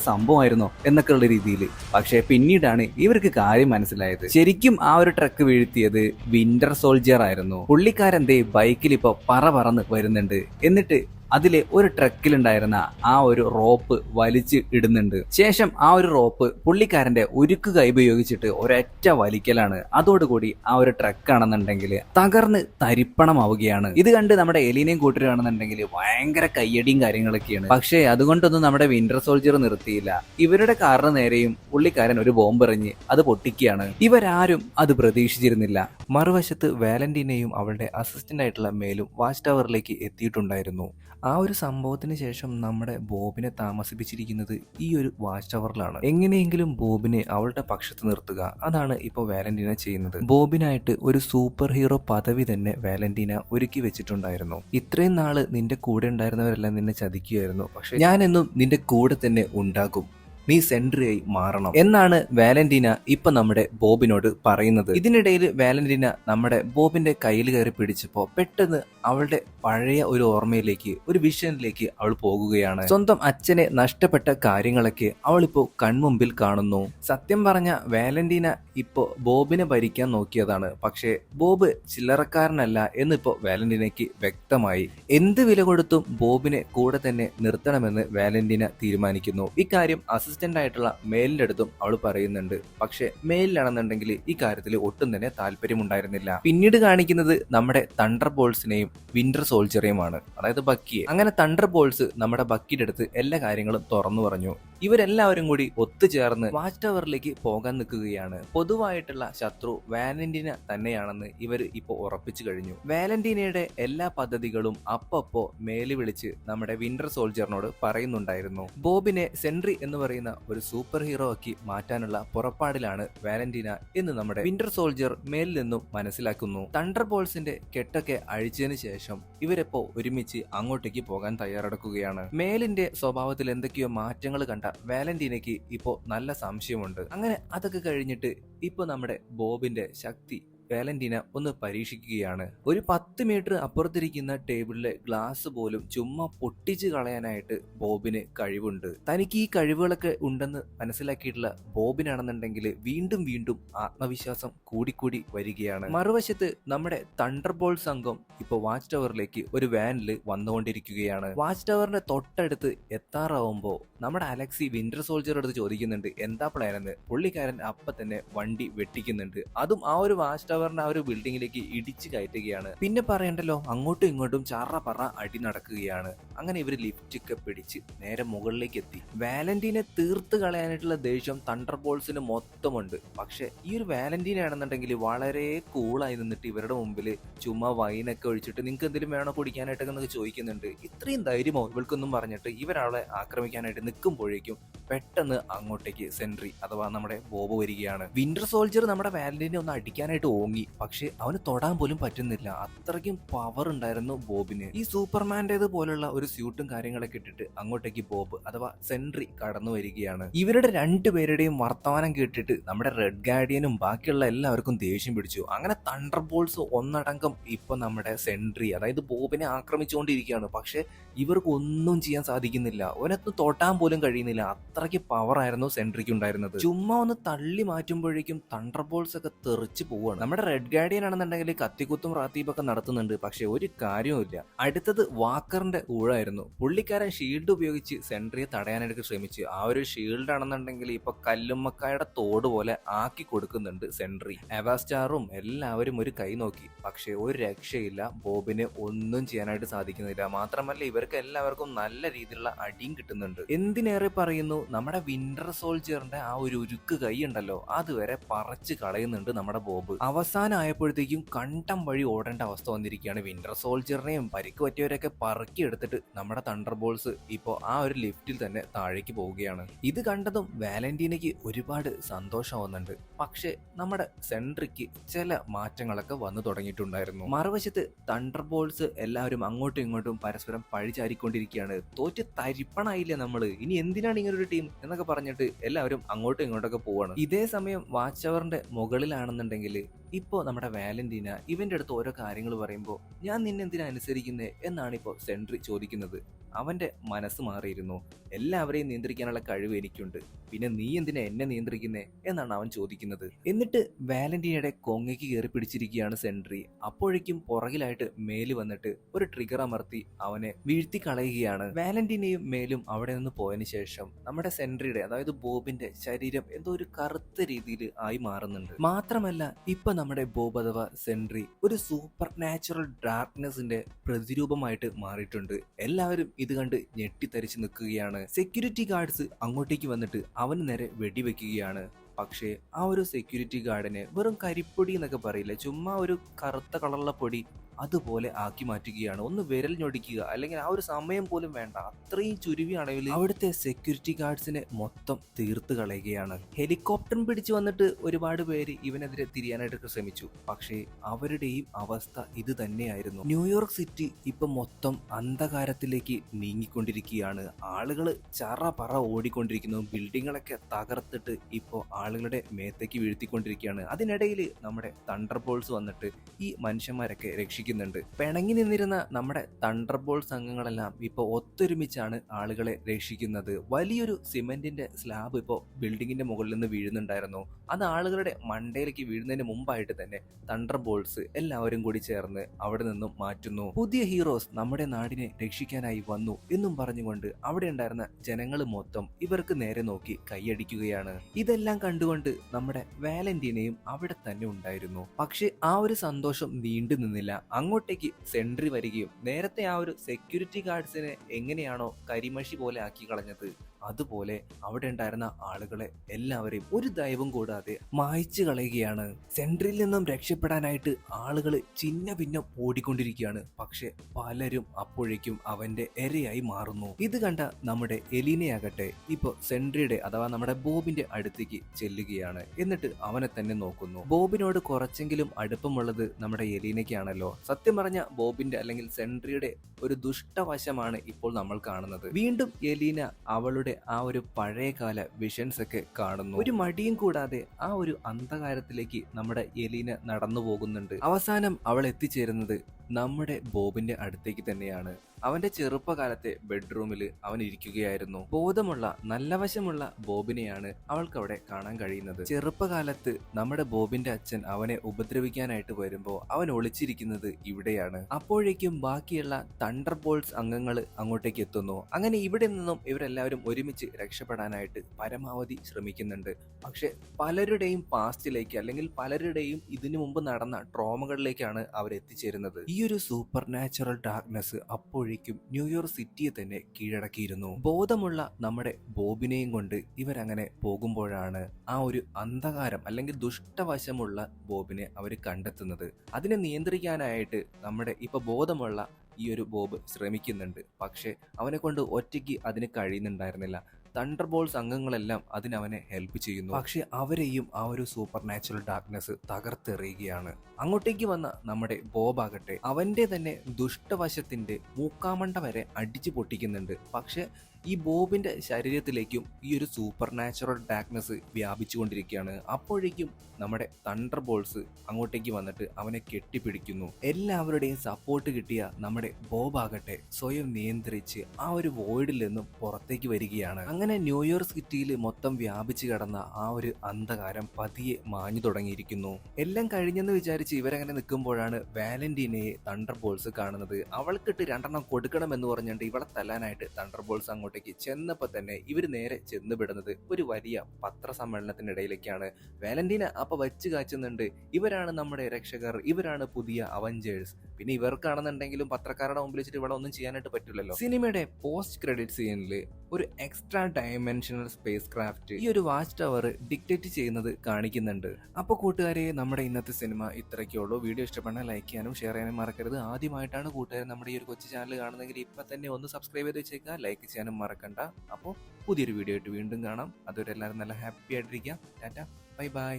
എന്നൊക്കെ ഉള്ള രീതിയിൽ. പക്ഷേ പിന്നീടാണ് ഇവർക്ക് കാര്യം മനസ്സിലായത്. ശരിക്കും ആ ഒരു ട്രക്ക് വീഴ്ത്തിയത് വിന്റർ സോൾജിയർ ആയിരുന്നു പുള്ളിക്കാരന്റെ ബൈക്കിൽ ഇപ്പൊ പറ പറന്ന് വരുന്നുണ്ട്. എന്നിട്ട് അതിലെ ഒരു ട്രക്കിലുണ്ടായിരുന്ന ആ ഒരു റോപ്പ് വലിച്ച് ഇടുന്നുണ്ട്. ശേഷം ആ ഒരു റോപ്പ് പുള്ളിക്കാരന്റെ ഉരുക്ക് കൈ ഉപയോഗിച്ചിട്ട് ഒരൊറ്റ വലിക്കലാണ്. അതോടുകൂടി ആ ഒരു ട്രക്കാണെന്നുണ്ടെങ്കിൽ തകർന്ന് തരിപ്പണമാവുകയാണ്. ഇത് കണ്ട് നമ്മുടെ എലിനെയും കൂട്ടരാണെന്നുണ്ടെങ്കിൽ ഭയങ്കര കയ്യടിയും കാര്യങ്ങളൊക്കെയാണ്. പക്ഷേ അതുകൊണ്ടൊന്നും നമ്മുടെ വിന്റർ സോൾജർ നിർത്തിയില്ല. ഇവരുടെ കാറിന് നേരെയും പുള്ളിക്കാരൻ ഒരു ബോംബെറിഞ്ഞ് അത് പൊട്ടിക്കുകയാണ്. ഇവരാരും അത് പ്രതീക്ഷിച്ചിരുന്നില്ല. മറുവശത്ത് വാലന്റീനയും അവളുടെ അസിസ്റ്റന്റ് ആയിട്ടുള്ള മേലും വാച്ച് ടവറിലേക്ക് എത്തിയിട്ടുണ്ടായിരുന്നു. ആ ഒരു സംഭവത്തിന് ശേഷം നമ്മുടെ ബോബിനെ താമസിപ്പിച്ചിരിക്കുന്നത് ഈ ഒരു വാച്ച് ടവറിലാണ്. എങ്ങനെയെങ്കിലും ബോബിനെ അവളുടെ പക്ഷത്ത് നിർത്തുക. അതാണ് ഇപ്പോൾ വാലന്റീന ചെയ്യുന്നത്. ബോബിനായിട്ട് ഒരു സൂപ്പർ ഹീറോ പദവി തന്നെ വാലന്റീന ഒരുക്കി വെച്ചിട്ടുണ്ടായിരുന്നു. ഇത്രയും നാൾ നിന്റെ കൂടെ ഉണ്ടായിരുന്നവരെല്ലാം നിന്നെ ചതിക്കുകയായിരുന്നു പക്ഷെ ഞാനെന്നും നിന്റെ കൂടെ തന്നെ ഉണ്ടാകും. നീ സെൻട്രിയായി മാറണം. എന്നാണ് വാലന്റീന ഇപ്പൊ നമ്മുടെ ബോബിനോട് പറയുന്നത്. ഇതിനിടയിൽ വാലന്റീന നമ്മുടെ ബോബിന്റെ കയ്യിൽ കയറി പിടിച്ചപ്പോ പെട്ടെന്ന് അവളുടെ പഴയ ഒരു ഓർമ്മയിലേക്ക് ഒരു വിഷനിലേക്ക് അവൾ പോകുകയാണ്. സ്വന്തം അച്ഛനെ നഷ്ടപ്പെട്ട കാര്യങ്ങളൊക്കെ അവൾ ഇപ്പോ കൺമുമ്പിൽ കാണുന്നു. സത്യം പറഞ്ഞ വാലന്റീന ഇപ്പോ ബോബിനെ ഭരിക്കാൻ നോക്കിയതാണ്. പക്ഷേ ബോബ് ചില്ലറക്കാരനല്ല എന്നിപ്പോൾ വാലന്റീനയ്ക്ക് വ്യക്തമായി. എന്ത് വില കൊടുത്തും ബോബിനെ കൂടെ തന്നെ നിർത്തണമെന്ന് വാലന്റീന തീരുമാനിക്കുന്നു. ഇക്കാര്യം അസിസ്റ്റന്റ് ആയിട്ടുള്ള മേലിന്റെ അടുത്തും അവൾ പറയുന്നുണ്ട്. പക്ഷേ മേലിലാണെന്നുണ്ടെങ്കിൽ ഈ കാര്യത്തിൽ ഒട്ടും തന്നെ താല്പര്യമുണ്ടായിരുന്നില്ല. പിന്നീട് കാണിക്കുന്നത് നമ്മുടെ തണ്ടർ ബോൾസിനെയും വിന്റർ സോൾജറെയുമാണ് അതായത് ബക്കിയെ. അങ്ങനെ തണ്ടർ ബോൾസ് നമ്മുടെ ബക്കിയുടെ അടുത്ത് എല്ലാ കാര്യങ്ങളും തുറന്നു പറഞ്ഞു. ഇവരെല്ലാവരും കൂടി ഒത്തുചേർന്ന് വാച്ച് ടവറിലേക്ക് പോകാൻ നിൽക്കുകയാണ്. പൊതുവായിട്ടുള്ള ശത്രു വാലന്റീന തന്നെയാണെന്ന് ഇവർ ഇപ്പോൾ ഉറപ്പിച്ചു കഴിഞ്ഞു. വാലന്റീനയുടെ എല്ലാ പദ്ധതികളും അപ്പപ്പോ മേലി വിളിച്ച് നമ്മുടെ വിന്റർ സോൾജറിനോട് പറയുന്നുണ്ടായിരുന്നു. ബോബിനെ സെൻട്രി എന്ന് പറയുന്ന ഒരു സൂപ്പർ ഹീറോ ആക്കി മാറ്റാനുള്ള പുറപ്പാടിലാണ് വാലന്റീന എന്ന് നമ്മുടെ വിന്റർ സോൾജർ മേലിൽ നിന്നും മനസ്സിലാക്കുന്നു. തണ്ടർ ബോൾസിന്റെ കെട്ടൊക്കെ അഴിച്ചതിന് ശേഷം ഇവരെപ്പോ ഒരുമിച്ച് അങ്ങോട്ടേക്ക് പോകാൻ തയ്യാറെടുക്കുകയാണ്. മേലിന്റെ സ്വഭാവത്തിൽ എന്തൊക്കെയോ മാറ്റങ്ങൾ കണ്ട വാലന്റീനയ്ക്ക് ഇപ്പോൾ നല്ല സംശയമുണ്ട്. അങ്ങനെ അതൊക്കെ കഴിഞ്ഞിട്ട് ഇപ്പോൾ നമ്മുടെ ബോബിന്റെ ശക്തി വാലന്റീന ഒന്ന് പരീക്ഷിക്കുകയാണ്. ഒരു പത്ത് മീറ്റർ അപ്പുറത്തിരിക്കുന്ന ടേബിളിലെ ഗ്ലാസ് പോലും ചുമ്മാ പൊട്ടിച്ചു കളയാനായിട്ട് ബോബിന് കഴിവുണ്ട്. തനിക്ക് ഈ കഴിവുകളൊക്കെ ഉണ്ടെന്ന് മനസ്സിലാക്കിയിട്ടുള്ള ബോബിനാണെന്നുണ്ടെങ്കിൽ വീണ്ടും വീണ്ടും ആത്മവിശ്വാസം കൂടിക്കൂടി വരികയാണ്. മറുവശത്ത് നമ്മുടെ തണ്ടർ ബോൾ സംഘം ഇപ്പൊ വാച്ച് ടവറിലേക്ക് ഒരു വാനിൽ വന്നുകൊണ്ടിരിക്കുകയാണ്. വാച്ച് ടവറിന്റെ തൊട്ടടുത്ത് എത്താറാവുമ്പോ നമ്മുടെ അലക്സി വിന്റർ സോൾജർ അടുത്ത് ചോദിക്കുന്നുണ്ട് എന്താ പ്ലാൻ എന്ന്? പുള്ളിക്കാരൻ അപ്പൊ തന്നെ വണ്ടി വെട്ടിക്കുന്നുണ്ട്. അതും ആ ഒരു വാച്ച് ടവറിന്റെ ആ ഒരു ബിൽഡിങ്ങിലേക്ക് ഇടിച്ചു കയറ്റുകയാണ്. പിന്നെ പറയണ്ടല്ലോ അങ്ങോട്ടും ഇങ്ങോട്ടും ചാറ പറ അടി നടക്കുകയാണ്. അങ്ങനെ ഇവർ ലിഫ്റ്റൊക്കെ പിടിച്ച് നേരെ മുകളിലേക്ക് എത്തി. വാലന്റീനെ തീർത്ത് കളയാനായിട്ടുള്ള ദേഷ്യം തണ്ടർ ബോൾസിന് മൊത്തമുണ്ട്. പക്ഷെ ഈ ഒരു വാലന്റീൻ ആണെന്നുണ്ടെങ്കിൽ വളരെ കൂളായി നിന്നിട്ട് ഇവരുടെ മുമ്പിൽ ചുമ്മാ വൈനൊക്കെ ഒഴിച്ചിട്ട് നിങ്ങൾക്ക് എന്തെങ്കിലും വേണോ കുടിക്കാനായിട്ടൊക്കെ എന്നൊക്കെ ചോദിക്കുന്നുണ്ട്. ഇത്രയും ധൈര്യമോ ഇവൾക്കൊന്നും പറഞ്ഞിട്ട് ഇവരവളെ ആക്രമിക്കാനായിട്ട് നിൽക്കുമ്പോഴേക്കും പെട്ടെന്ന് അങ്ങോട്ടേക്ക് സെൻട്രി അഥവാ നമ്മുടെ ബോബ് വരികയാണ്. വിന്റർ സോൾജർ നമ്മുടെ വാലന്റീനെ ഒന്ന് അടിക്കാനായിട്ട് പൊങ്ങി. പക്ഷെ അവന് തൊടാൻ പോലും പറ്റുന്നില്ല. അത്രയ്ക്കും പവർ ഉണ്ടായിരുന്നു ബോബിന്. ഈ സൂപ്പർമാന്റേത് പോലുള്ള ഒരു സ്യൂട്ടും കാര്യങ്ങളൊക്കെ ഇട്ടിട്ട് അങ്ങോട്ടേക്ക് ബോബ് അഥവാ സെൻട്രി കടന്നു വരികയാണ്. ഇവരുടെ രണ്ടുപേരുടെയും വർത്തമാനം കേട്ടിട്ട് നമ്മുടെ റെഡ് ഗാർഡിയനും ബാക്കിയുള്ള എല്ലാവർക്കും ദേഷ്യം പിടിച്ചു. അങ്ങനെ തണ്ടർ ബോൾസ് ഒന്നടങ്കം ഇപ്പൊ നമ്മുടെ സെൻട്രി അതായത് ബോബിനെ ആക്രമിച്ചുകൊണ്ടിരിക്കുകയാണ്. പക്ഷെ ഇവർക്ക് ഒന്നും ചെയ്യാൻ സാധിക്കുന്നില്ല. ഒരത്ത് തൊട്ടാൻ പോലും കഴിയുന്നില്ല. അത്രയ്ക്ക് പവർ ആയിരുന്നു സെൻട്രിക്ക് ഉണ്ടായിരുന്നത് ചുമ്മാ ഒന്ന് തള്ളി മാറ്റുമ്പോഴേക്കും തണ്ടർ ബോൾസ് ഒക്കെ തെറിച്ച് പോവുകയാണ്. നമ്മുടെ റെഡ് ഗാർഡിയൻ ആണെന്നുണ്ടെങ്കിൽ കത്തിക്കുത്തും റാത്തീപ്പൊക്കെ നടത്തുന്നുണ്ട്. പക്ഷെ ഒരു കാര്യവുമില്ല അടുത്തത് വാക്കറിന്റെ ഊഴായിരുന്നു. പുള്ളിക്കാരൻ ഷീൽഡ് ഉപയോഗിച്ച് സെൻട്രിയെ തടയാനായിട്ട് ശ്രമിച്ചു. ആ ഒരു ഷീൽഡ് ആണെന്നുണ്ടെങ്കിൽ ഇപ്പൊ കല്ലുമ്മക്കായുടെ തോട് പോലെ ആക്കി കൊടുക്കുന്നുണ്ട് സെൻട്രി എവാസ്റ്റാറും എല്ലാവരും ഒരു കൈ നോക്കി. പക്ഷെ ഒരു രക്ഷയില്ല. ബോബിന് ഒന്നും ചെയ്യാനായിട്ട് സാധിക്കുന്നില്ല. മാത്രമല്ല ഇവർക്ക് എല്ലാവർക്കും നല്ല രീതിയിലുള്ള അടിയും കിട്ടുന്നുണ്ട്. എന്തിനേറെ പറയുന്നു? നമ്മുടെ വിന്റർ സോൾജിയറിന്റെ ആ ഒരു ഉരുക്ക് കൈ ഉണ്ടല്ലോ. അതുവരെ പറച്ച് കളയുന്നുണ്ട് നമ്മുടെ ബോബ്. അവസാനം ആയപ്പോഴത്തേക്കും കണ്ടം വഴി ഓടേണ്ട അവസ്ഥ വന്നിരിക്കുകയാണ്. വിന്റർ സോൾജറിനെയും പരിക്ക് പറ്റിയവരെയൊക്കെ പറക്കിയെടുത്തിട്ട് നമ്മുടെ തണ്ടർ ബോൾസ് ഇപ്പോൾ ആ ഒരു ലിഫ്റ്റിൽ തന്നെ താഴേക്ക് പോവുകയാണ്. ഇത് കണ്ടതും വാലന്റീനയ്ക്ക് ഒരുപാട് സന്തോഷമാവുന്നുണ്ട് പക്ഷേ നമ്മുടെ സെൻട്രിക്ക് ചില മാറ്റങ്ങളൊക്കെ വന്നു തുടങ്ങിയിട്ടുണ്ടായിരുന്നു. മറുവശത്ത് തണ്ടർ ബോൾസ് എല്ലാവരും അങ്ങോട്ടും ഇങ്ങോട്ടും പരസ്പരം പഴിചാരിക്കൊണ്ടിരിക്കുകയാണ്. തോറ്റ് തരിപ്പണായില്ല നമ്മൾ ഇനി എന്തിനാണ് ഇങ്ങനെ ഒരു ടീം എന്നൊക്കെ പറഞ്ഞിട്ട് എല്ലാവരും അങ്ങോട്ടും ഇങ്ങോട്ടൊക്കെ പോവാണ്. ഇതേ സമയം വാച്ച് അവറിന്റെ മുകളിലാണെന്നുണ്ടെങ്കിൽ ഇപ്പോ നമ്മുടെ വാലന്റീന ഇവന്റെ അടുത്ത് ഓരോ കാര്യങ്ങൾ പറയുമ്പോൾ ഞാൻ നിന്നെന്തിനാ അനുസരിക്കുന്നേ? എന്നാണ് ഇപ്പോൾ സെൻട്രി ചോദിക്കുന്നത്. അവന്റെ മനസ്സ് മാറിയിരുന്നു. എല്ലാവരെയും നിയന്ത്രിക്കാനുള്ള കഴിവ് എനിക്കുണ്ട്. പിന്നെ നീ എന്തിനാ എന്നെ നിയന്ത്രിക്കുന്നേ? എന്നാണ് അവൻ ചോദിക്കുന്നത്. എന്നിട്ട് വാലന്റീനയുടെ കൊങ്ങയ്ക്ക് കയറി പിടിച്ചിരിക്കുകയാണ് സെൻട്രി. അപ്പോഴേക്കും പുറകിലായിട്ട് മേൽ വന്നിട്ട് ഒരു ട്രിഗർ അമർത്തി അവനെ വീഴ്ത്തി കളയുകയാണ് വാലന്റീനയും മേലും അവിടെ നിന്ന് പോയതിനു ശേഷം നമ്മുടെ സെൻട്രിയുടെ അതായത് ബോബിന്റെ ശരീരം എന്തോ ഒരു കറുത്ത രീതിയിൽ ആയി മാറുന്നുണ്ട്. മാത്രമല്ല ഇപ്പൊ നമ്മുടെ ബോബ് അഥവാ സെൻട്രി ഒരു സൂപ്പർ നാച്ചുറൽ ഡാർക്ക്നെസിന്റെ പ്രതിരൂപമായിട്ട് മാറിയിട്ടുണ്ട്. എല്ലാവരും ഇത് കണ്ട് ഞെട്ടിത്തരിച്ച് നിൽക്കുകയാണ്. സെക്യൂരിറ്റി ഗാർഡ്സ് അങ്ങോട്ടേക്ക് വന്നിട്ട് അവന് നേരെ വെടിവെക്കുകയാണ്. പക്ഷേ ആ ഒരു സെക്യൂരിറ്റി ഗാർഡിനെ വെറും കരിപ്പൊടി എന്നൊക്കെ പറയില്ല? ചുമ്മാ ഒരു കറുത്ത കളറുള്ള പൊടി അതുപോലെ ആക്കി മാറ്റുകയാണ്. ഒന്ന് വിരൽ ഞൊടിക്കുക. അല്ലെങ്കിൽ ആ ഒരു സമയം പോലും വേണ്ട. അത്രയും ചുരുവിയാണെങ്കിൽ അവിടുത്തെ സെക്യൂരിറ്റി ഗാർഡ്സിനെ മൊത്തം തീർത്ത് കളയുകയാണ്. ഹെലികോപ്റ്റർ പിടിച്ചു വന്നിട്ട് ഒരുപാട് പേര് ഇവനെതിരെ തിരിയാനായിട്ട് ശ്രമിച്ചു. പക്ഷേ അവരുടെയും അവസ്ഥ ഇത് തന്നെയായിരുന്നു. ന്യൂയോർക്ക് സിറ്റി ഇപ്പൊ മൊത്തം അന്ധകാരത്തിലേക്ക് നീങ്ങിക്കൊണ്ടിരിക്കുകയാണ്. ആളുകൾ ചറ പറ ഓടിക്കൊണ്ടിരിക്കുന്നു. ബിൽഡിങ്ങുകളൊക്കെ തകർത്തിട്ട് ഇപ്പോൾ ആളുകളുടെ മേത്തേക്ക് വീഴ്ത്തിക്കൊണ്ടിരിക്കുകയാണ്. അതിനിടയിൽ നമ്മുടെ തണ്ടർ ബോൾസ് വന്നിട്ട് ഈ മനുഷ്യന്മാരൊക്കെ രക്ഷിക്കുന്നുണ്ട് പിണങ്ങി നിന്നിരുന്ന നമ്മുടെ തണ്ടർബോൾ സംഘങ്ങളെല്ലാം ഇപ്പോൾ ഒത്തൊരുമിച്ചാണ് ആളുകളെ രക്ഷിക്കുന്നത്. വലിയൊരു സിമെന്റിന്റെ സ്ലാബ് ഇപ്പോൾ ബിൽഡിങ്ങിന്റെ മുകളിൽ നിന്ന് വീഴുന്നുണ്ടായിരുന്നു. അത് ആളുകളുടെ മണ്ടയിലേക്ക് വീഴുന്നതിന് മുമ്പായിട്ട് തന്നെ തണ്ടർ ബോൾസ് എല്ലാവരും കൂടി ചേർന്ന് അവിടെ നിന്നും മാറ്റുന്നു. പുതിയ ഹീറോസ് നമ്മുടെ നാടിനെ രക്ഷിക്കാനായി വന്നു എന്നും പറഞ്ഞുകൊണ്ട് അവിടെ ഉണ്ടായിരുന്ന ജനങ്ങൾ മൊത്തം ഇവർക്ക് നേരെ നോക്കി കൈയടിക്കുകയാണ്. ഇതെല്ലാം കണ്ടുകൊണ്ട് നമ്മുടെ വാലന്റീനയും അവിടെ തന്നെ ഉണ്ടായിരുന്നു. പക്ഷെ ആ ഒരു സന്തോഷം നീണ്ടു നിന്നില്ല അങ്ങോട്ടേക്ക് സെൻട്രി വരികയും നേരത്തെ ആ ഒരു സെക്യൂരിറ്റി ഗാർഡ്സിനെ എങ്ങനെയാണോ കരിമഷി പോലെ ആക്കി കളഞ്ഞത്? അതുപോലെ അവിടെ ഉണ്ടായിരുന്ന ആളുകളെ എല്ലാവരെയും ഒരു ദൈവം കൂടാതെ മായ്ച്ചു കളയുകയാണ്. സെൻട്രിൽ നിന്നും രക്ഷപ്പെടാനായിട്ട് ആളുകൾ ചിന്ന ഭിന്നം ഓടിക്കൊണ്ടിരിക്കുകയാണ്. പക്ഷെ പലരും അപ്പോഴേക്കും അവന്റെ ഇരയായി മാറുന്നു. ഇത് കണ്ട നമ്മുടെ എലീനയാകട്ടെ ഇപ്പൊ സെൻട്രിയുടെ അഥവാ നമ്മുടെ ബോബിന്റെ അടുത്തേക്ക് ചെല്ലുകയാണ്. എന്നിട്ട് അവനെ തന്നെ നോക്കുന്നു. ബോബിനോട് കുറച്ചെങ്കിലും അടുപ്പമുള്ളത് നമ്മുടെ എലീനയ്ക്കാണല്ലോ. സത്യം പറഞ്ഞ ബോബിന്റെ അല്ലെങ്കിൽ സെൻട്രിയുടെ ഒരു ദുഷ്ടവശമാണ് ഇപ്പോൾ നമ്മൾ കാണുന്നത്. വീണ്ടും എലീന അവളുടെ ആ ഒരു പഴയകാല വിഷൻസ് ഒക്കെ കാണുന്നു. ഒരു മടിയും കൂടാതെ ആ ഒരു അന്ധകാരത്തിലേക്ക് നമ്മുടെ എലീന നടന്നു പോകുന്നുണ്ട്. അവസാനം അവൾ എത്തിച്ചേരുന്നത് നമ്മുടെ ബോബിന്റെ അടുത്തേക്ക് തന്നെയാണ്. അവന്റെ ചെറുപ്പകാലത്തെ ബെഡ്റൂമിൽ അവൻ ഇരിക്കുകയായിരുന്നു. ബോധമുള്ള നല്ലവശമുള്ള ബോബിനെയാണ് അവൾക്ക് അവിടെ കാണാൻ കഴിയുന്നത്. ചെറുപ്പകാലത്ത് നമ്മുടെ ബോബിന്റെ അച്ഛൻ അവനെ ഉപദ്രവിക്കാനായിട്ട് വരുമ്പോൾ അവൻ ഒളിച്ചിരിക്കുന്നത് ഇവിടെയാണ്. അപ്പോഴേക്കും ബാക്കിയുള്ള തണ്ടർ ബോൾസ് അംഗങ്ങൾ അങ്ങോട്ടേക്ക് എത്തുന്നു. അങ്ങനെ ഇവിടെ നിന്നും ഇവരെല്ലാവരും ഒരുമിച്ച് രക്ഷപ്പെടാനായിട്ട് പരമാവധി ശ്രമിക്കുന്നുണ്ട്. പക്ഷെ പലരുടെയും പാസ്റ്റിലേക്ക് അല്ലെങ്കിൽ പലരുടെയും ഇതിനു മുമ്പ് നടന്ന ട്രോമകളിലേക്കാണ് അവർ എത്തിച്ചേരുന്നത്. ഈ ഒരു സൂപ്പർ നാച്ചുറൽ ഡാർക്ക്നെസ് അപ്പോഴേക്കും ന്യൂയോർക്ക് സിറ്റിയെ തന്നെ കീഴടക്കിയിരുന്നു. ബോധമുള്ള നമ്മുടെ ബോബിനെയും കൊണ്ട് ഇവരങ്ങനെ പോകുമ്പോഴാണ് ആ ഒരു അന്ധകാരം അല്ലെങ്കിൽ ദുഷ്ടവശമുള്ള ബോബിനെ അവർ കണ്ടെത്തുന്നത്. അതിനെ നിയന്ത്രിക്കാനായിട്ട് നമ്മുടെ ഇപ്പൊ ബോധമുള്ള ഈ ഒരു ബോബ് ശ്രമിക്കുന്നുണ്ട്. പക്ഷേ അവനെ കൊണ്ട് ഒറ്റയ്ക്ക് അതിന് കഴിയുന്നുണ്ടായിരുന്നില്ല. തണ്ടർ ബോൾസ് അംഗങ്ങളെല്ലാം അതിനവനെ ഹെൽപ്പ് ചെയ്യുന്നു. പക്ഷെ അവരെയും ആ ഒരു സൂപ്പർ നാച്ചുറൽ ഡാർക്ക്നെസ് തകർത്തെറിയുകയാണ്. അങ്ങോട്ടേക്ക് വന്ന നമ്മുടെ ബോബ് ആകട്ടെ അവന്റെ തന്നെ ദുഷ്ടവശത്തിന്റെ മൂക്കാമണ്ട വരെ അടിച്ചു പൊട്ടിക്കുന്നുണ്ട്. പക്ഷെ ഈ ബോബിന്റെ ശരീരത്തിലേക്കും ഈ ഒരു സൂപ്പർ നാച്ചുറൽ ഡാർക്ക്നെസ് വ്യാപിച്ചുകൊണ്ടിരിക്കുകയാണ്. അപ്പോഴേക്കും നമ്മുടെ തണ്ടർ ബോൾസ് അങ്ങോട്ടേക്ക് വന്നിട്ട് അവനെ കെട്ടിപ്പിടിക്കുന്നു. എല്ലാവരുടെയും സപ്പോർട്ട് കിട്ടിയ നമ്മുടെ ബോബ് ആകട്ടെ സ്വയം നിയന്ത്രിച്ച് ആ ഒരു വോയിഡിൽ നിന്നും പുറത്തേക്ക് വരികയാണ്. അങ്ങനെ ന്യൂയോർക്ക് സിറ്റിയിൽ മൊത്തം വ്യാപിച്ചു കിടന്ന ആ ഒരു അന്ധകാരം പതിയെ മാഞ്ഞു തുടങ്ങിയിരിക്കുന്നു. എല്ലാം കഴിഞ്ഞെന്ന് വിചാരിച്ച് ഇവരങ്ങനെ നിൽക്കുമ്പോഴാണ് വാലന്റീനയെ തണ്ടർ ബോൾസ് കാണുന്നത്. അവൾക്കിട്ട് രണ്ടെണ്ണം കൊടുക്കണം എന്ന് പറഞ്ഞുകൊണ്ട് ഇവളെ തല്ലാനായിട്ട് തണ്ടർ ബോൾസ് അങ്ങോട്ടേക്ക് ചെന്നപ്പോൾ തന്നെ ഇവർ നേരെ ചെന്ന് വിടുന്നത് ഒരു വലിയ പത്രസമ്മേളനത്തിനിടയിലേക്കാണ്. വാലന്റീന അപ്പം വച്ച് കാച്ചുന്നുണ്ട്. ഇവരാണ് നമ്മുടെ രക്ഷകർ. ഇവരാണ് പുതിയ അവഞ്ചേഴ്സ്. പിന്നെ ഇവർക്കാണെന്നുണ്ടെങ്കിലും പത്രക്കാരുടെ മുമ്പിൽ വെച്ചിട്ട് ഇവിടെ ഒന്നും ചെയ്യാനായിട്ട് പറ്റില്ലല്ലോ. സിനിമയുടെ പോസ്റ്റ് ക്രെഡിറ്റ് സീനിൽ ഒരു എക്സ്ട്രാ ഡയമെൻഷണൽ സ്പേസ് ക്രാഫ്റ്റ് ഈ ഒരു വാച്ച് ടവർ ഡിക്റ്റേറ്റ് ചെയ്യുന്നത് കാണിക്കുന്നുണ്ട്. അപ്പോൾ കൂട്ടുകാരെ നമ്മുടെ ഇന്നത്തെ സിനിമ ഇത്രയ്ക്കേ ഉള്ളൂ. വീഡിയോ ഇഷ്ടപ്പെടാൻ ലൈക്ക് ചെയ്യാനും ഷെയർ ചെയ്യാനും മറക്കരുത്. ആദ്യമായിട്ടാണ് കൂട്ടുകാരെ നമ്മുടെ ഈ ഒരു കൊച്ചു ചാനൽ കാണുന്നതെങ്കിൽ ഇപ്പം തന്നെ ഒന്ന് സബ്സ്ക്രൈബ് ചെയ്ത് വെച്ചേക്കുക. ലൈക്ക് ചെയ്യാനും മറക്കണ്ട. അപ്പോൾ പുതിയൊരു വീഡിയോ ആയിട്ട് വീണ്ടും കാണാം. അതുവരെ എല്ലാവരും നല്ല ഹാപ്പി ആയിട്ടിരിക്കുക ടാറ്റ. Bye by.